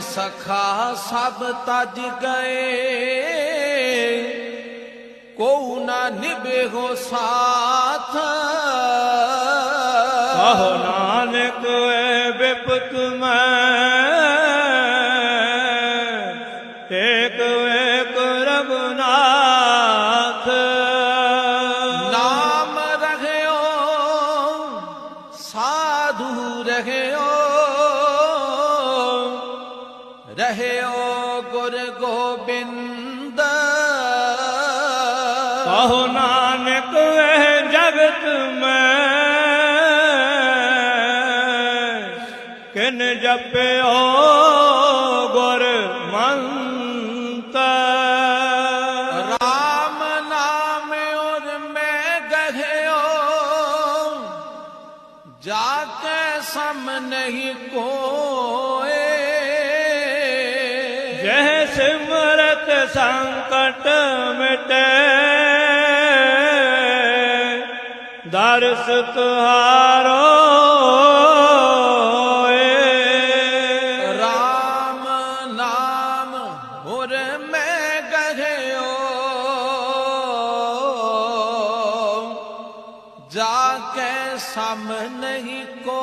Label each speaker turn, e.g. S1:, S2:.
S1: ਸਖਾ ਸਭ ਤਜ ਗਏ। ਕੋ ਨਾ ਨਿਭੇ ਸਾਥ।
S2: ਕਹੋ ਨਾਨਕ ਏ ਬਿਪਤ ਮੈਂ।
S1: ਨਾਮ ਰਹਿਓ ਸਾਧੂ ਰਹਿਓ। ਰਹਿਓ ਗੁਰ ਗੋਬਿੰਦ।
S2: ਕਹੋ ਨਾਨਕ ਏ ਜਗਤ ਮੈਂ। ਕਿਨ ਜਪਿਓ ਗੁਰ ਮੰਤਰ।
S1: ਰਾਮ ਨਾਮ ਔਰ ਮੈਂ ਗਹਿਓ। ਜਾ ਕੇ ਸਮ ਨਹੀਂ
S2: ਜਹ ਸਿਮਰਤ ਸੰਕਟ ਮਿਟੇ ਦਰਸ ਤੁਹਾਰੋ ਏ।
S1: ਰਾਮ ਨਾਮ ਔਰ ਮੈਂ ਜਾ ਕੇ ਸਮ ਨਹੀਂ ਕੋ